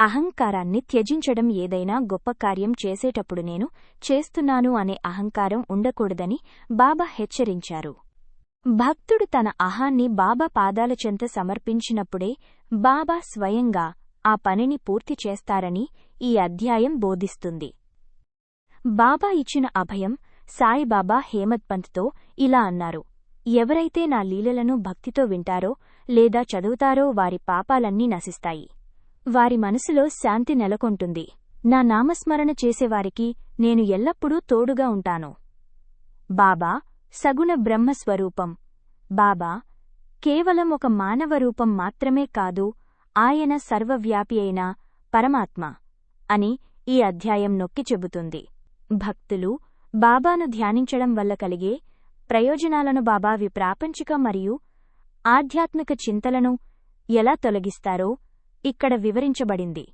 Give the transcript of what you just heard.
అహంకారాన్ని త్యజించడం ఏదైనా గొప్ప కార్యం చేసేటప్పుడు నేను చేస్తున్నాను అనే అహంకారం ఉండకూడదని బాబా హెచ్చరించారు. భక్తుడు తన అహాన్ని బాబా పాదాల చెంత సమర్పించినప్పుడే బాబా స్వయంగా ఆ పనిని పూర్తి చేస్తారని ఈ అధ్యాయం బోధిస్తుంది. బాబా ఇచ్చిన అభయం సాయిబాబా హేమత్ పంత్తో ఇలా అన్నారు. ఎవరైతే నా లీలలను భక్తితో వింటారో లేదా చదువుతారో వారి పాపాలన్నీ నశిస్తాయి. వారి మనసులో శాంతి నెలకొంటుంది. నా నామస్మరణ చేసేవారికి నేను ఎల్లప్పుడూ తోడుగా ఉంటాను. బాబా సగుణ బ్రహ్మస్వరూపం. బాబా కేవలం ఒక మానవ రూపం మాత్రమే కాదు ఆయన సర్వవ్యాపి అయిన పరమాత్మ అని ఈ అధ్యాయం నొక్కి చెబుతుంది. భక్తులు బాబాను ధ్యానించడం వల్ల కలిగే ప్రయోజనాలను బాబావి ప్రాపంచిక మరియు ఆధ్యాత్మిక చింతలను ఎలా తొలగిస్తారో ఇక్కడ వివరించబడింది.